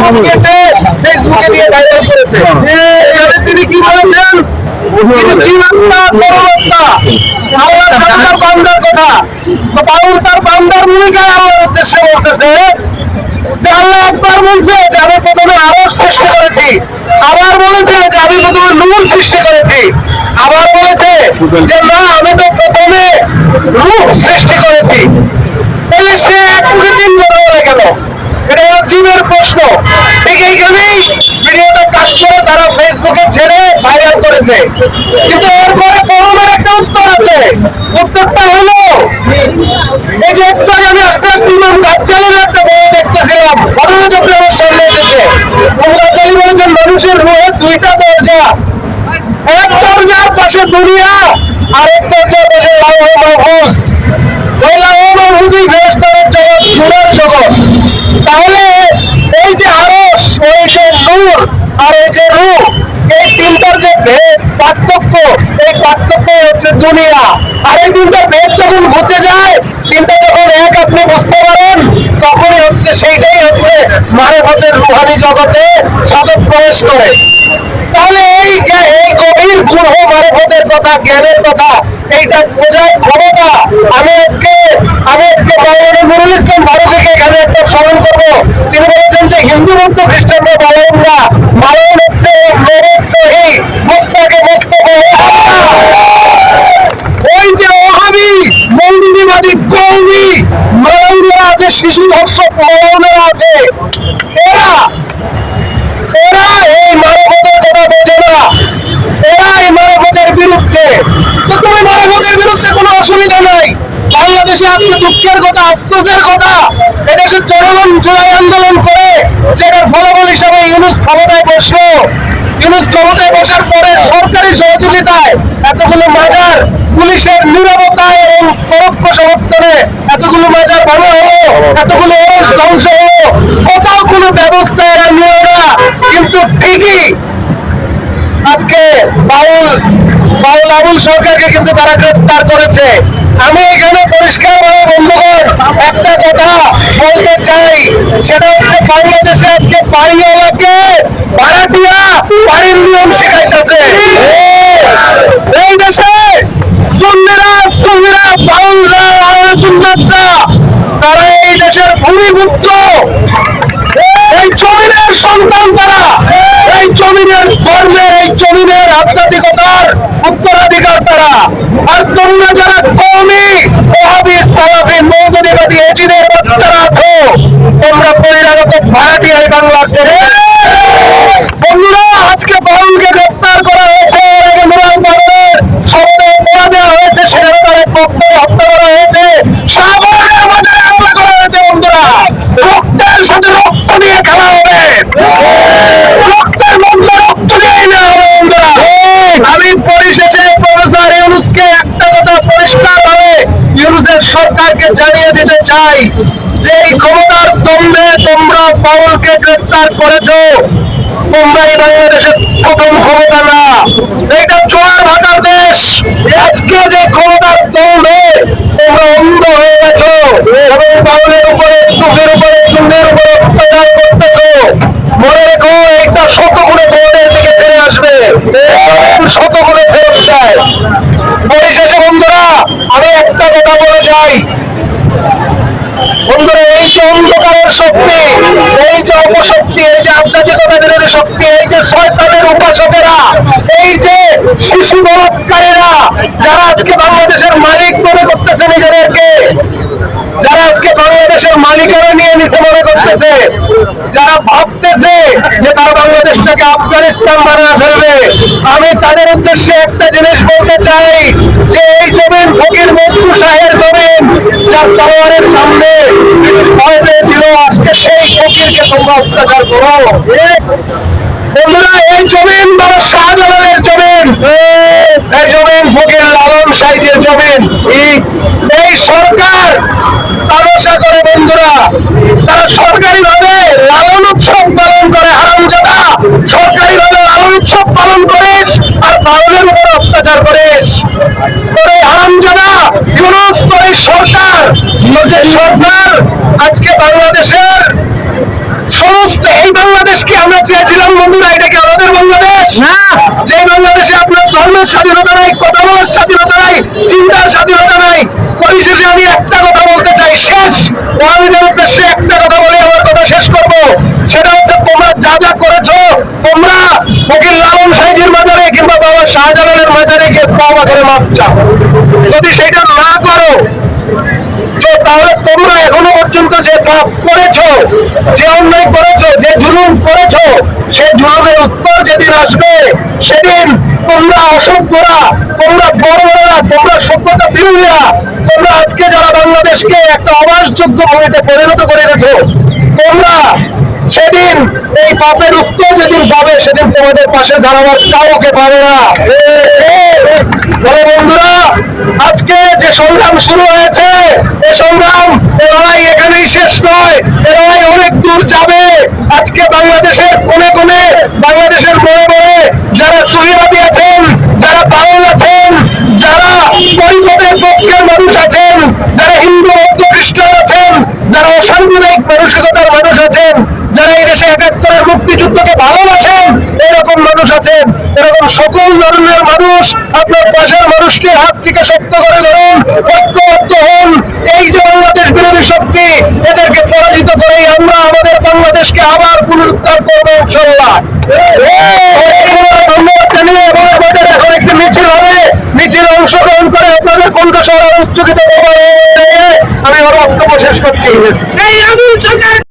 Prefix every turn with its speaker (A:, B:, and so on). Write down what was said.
A: সব কেটে ফেসবুকে দিয়ে ভাইরাল করেছে। এখানে তিনি কি বলেছেন? তিনি কি বার্তা বড় বার্তা আল্লাহ তার বান্দার কথা। তো বাউল তার বান্দার ভূমিকায় আল্লাহর উদ্দেশ্যে বলতেছে যে আল্লাহ একবার বলছে যে আমি প্রথমে আরও সৃষ্টি করেছি। আবার বলেছে যে আমি প্রথমে নূর সৃষ্টি করেছি। আবার বলেছে যে না আমি তো প্রথমে রূপ সৃষ্টি করেছি। তাহলে সে এক তিন কথা বলে গেল। এটা জীবের প্রশ্ন। ঠিক এইখানেই ভিডিওটা কাজ করে তারা ফেসবুকে ছেড়ে ভাইরাল করেছে। কিন্তু এরপরে করোনার একটা উত্তর আছে। উত্তরটা হলো, এই যে একটু আমি আস্তে আস্তে ইমাম গাজ্জালের একটা বই দেখতেছিলাম। ঘটনা চক্রে আমার সামনে এসেছে। গাজ্জালি বলেছেন মানুষের রুহে দুইটা দরজা। এক দরজার পাশে দুনিয়া, আর এক দরজার পাশে লাউ মাহফুজ ওই লাউ মাহফুজই ফেরেশতাদের জগৎ নূরের জগৎ। তাহলে এই যে আরস, এই যে নূর আর এই যে রূপ, এই তিনটার যে ভেদ পার্থক্য, এই পার্থক্য হচ্ছে দুনিয়া। আর এই তিনটা ভেদ যখন বুঝে যায়, তিনটা যখন এক, আপনি বুঝতে পারেন, তখনই হচ্ছে সেইটাই হচ্ছে মানবতের রুহানি জগতে সাধক প্রবেশ করে। তাহলে এই এই গভীর গুরু মারফতের কথা, জ্ঞানের কথা, এইটা বোঝার ক্ষমতা আমি আজকে আমি আজকে নুরুল ইসলাম ফারুকিকে এখানে একটা স্মরণ করব। তিনি বলেছেন যে হিন্দু বৌদ্ধ খ্রিস্টানরা মালায়ন না মালায়ন হচ্ছে মেরুদ্রোহী মুস্তাকে মুস্তফা ওই যে ওহাবি মন্দিরবাদী কৌমি মালাউনেরা আছে, শিশু ধর্ষক মালাউনেরা আছে। এরা এরা এই মানবতার কথা বোঝে না এরা এই মানবতার বিরুদ্ধে। তো তুমি মানবতার বিরুদ্ধে কোনো অসুবিধা নাই। বাংলাদেশে আজকে দুঃখের কথা, আফসোসের কথা। এদেশের জনগণ জুলাই আন্দোলন করে যেটার ফলাফল হিসাবে ইউনুস ক্ষমতায় বসল। ইউনুস ক্ষমতায় বসার পরে সরকারি সহযোগিতায় এতগুলো মাজার, পুলিশের নিরাপত্তায় এবং পরোক্ষ সমর্থনে এতগুলো মাজার ভালো হলো, এতগুলো অরস ধ্বংস হলো। কোথাও কোনো ব্যবস্থা এরা নিল না। কিন্তু ঠিকই আজকে বাউল বাউল সরকারকে কিন্তু তারা গ্রেফতার করেছে। আমি এখানে পরিষ্কার ভাবে বন্ধুগণ, একটা কথা বলতে চাই। সেটা হচ্ছে বাংলাদেশে আজকে বাড়িওয়ালাকে ভাড়াটিয়া বাড়ির নিয়ম শেখাইতেছে। এই দেশে সুন্নিরা সুন্নিরা বাউলরা সুন্নাতরা, তারা এই দেশের ভূমিপুত্র। এই জমিনের সন্তান তারা। এই জমিনের ধর্মের, এই জমিনের আধ্যাত্মিকতার উত্তরাধিকার তারা। আর তোমরা যারা কৌমি বাচ্চারা আছো, তোমরা বাংলাদেশে বন্ধুরা, আজকে গ্রেফতার করা হয়েছে দেওয়া হয়েছে হত্যা করা হয়েছে। করা হয়েছে নিয়ে খেলা হবে রক্তের মধ্যে রক্ত নিয়ে নেওয়া হবে বন্ধুরা আমি পরিশেষে প্রফেসর ইউনুসকে একটা কথা পরিষ্কার ভাবে ইউনুসের সরকারকে জানিয়ে দিতে চাই যে এই ক্ষমতার দম্ভে তোমরা বাউলকে গ্রেপ্তার করেছ। তোমরা এই বাংলাদেশের প্রথম ক্ষমতা না। এটা জোয়ার ভাটার দেশ। আজকে যে ক্ষমতার দম্ভে তোমরা অন্ধ হয়ে গেছো। এবং বাউলের উপরে সুখের উপরে চুন্ডের উপরে অত্যাচার করতেছো মনে রেখো এইটা শত গুণে তোমাদের দিকে ফিরে আসবে শত গুণে ফেরত যায় পরিশেষে বন্ধুরা আমি একটা এই যে অন্ধকারের শক্তি, এই যে অপশক্তি, এই যে বিরোধী শক্তি, এই যে শয়তানের উপাসকেরা, এই যে শিশু যারা আজকে বাংলাদেশের মালিক মনে করতেছে নিজেদেরকে, যারা আজকে বাংলাদেশের মালিকানা নিয়ে নিচে মনে করতেছে, যারা ভাবতেছে যে তারা বাংলাদেশটাকে আফগানিস্তান বানিয়ে ফেলবে, আমি তাদের উদ্দেশ্যে একটা জিনিস বলতে চাই, যে এই জমিন ফকির মজদুর জমিন করো। সরকার করে ভাবে লালন উৎসব পালন করে, হারামজাদা। সরকারি ভাবে লালন উৎসব পালন করিস আর বাউলের উপর অত্যাচার তোরে হারামজাদা সরকার সরকার আজকে বাংলাদেশের সমস্ত এই বাংলাদেশ আমরা চেয়েছিলাম বন্ধুরা এটা কি আমাদের বাংলাদেশ
B: না।
A: যে বাংলাদেশে আপনার ধর্মের স্বাধীনতা নাই কথা বলার স্বাধীনতা নাই চিন্তার স্বাধীনতা নাই পরিশেষে আমি একটা কথা বলতে চাই শেষ। ওয়ার্ল্ডের উদ্দেশ্যে একটা কথা বলে আমার কথা শেষ করব। সেটা হচ্ছে তোমরা যা যা করেছ তোমরা ফকির লালন সাইজির মাজারে কিংবা বাবা শাহজালালের মাজারে গিয়ে পাওয়া করে মাপ চাও। যদি সেটা তাহলে তোমরা এখনও পর্যন্ত যে পাপ করেছ, যে অন্যায় করেছ, যে জুলুম করেছ, সেই জুলুমের উত্তর যেদিন আসবে, সেদিন তোমরা অসভ্যরা, তোমরা বড়রা তোমরা সভ্যতা বিরোধীরা, তোমরা আজকে যারা বাংলাদেশকে একটা অবাসযোগ্য ভূমিতে পরিণত করে রেখেছো, তোমরা সেদিন এই পাপের উত্তর যেদিন পাবে, সেদিন তোমাদের পাশে দাঁড়াবার কাউকে পাবে না। বলে বন্ধুরা, আজকে যে সংগ্রাম শুরু হয়েছে, এ সংগ্রাম, এ লড়াই এখানেই শেষ নয়, এ লড়াই অনেক দূর যাবে। আজকে বাংলাদেশের কোনে কোনে বাংলাদেশের মোড়ে মোড়ে যারা সুবিবাদী আছেন যারা বাউল আছেন যারা পরিপথের পক্ষের মানুষ আছেন যারা হিন্দু বৌদ্ধ খ্রিস্টান আছেন যারা অসাম্প্রদায়িক মানসিকতার মানুষ আছেন যারা এই দেশে একাত্তরের মুক্তিযুদ্ধকে ভালোবাসেন, এরকম মানুষ আছেন, এরকম সকল ধরনের মানুষ আপনার মানুষকে হাত থেকে শক্ত করে ধরুন ঐক্যবদ্ধ হন। এই যে বাংলাদেশ বিরোধী শক্তি, এদেরকে পরাজিত আমরা আমাদের বাংলাদেশকে আবার পুনরুদ্ধার করব ইনশাল্লাহ আমি বক্তব্য শেষ করছি।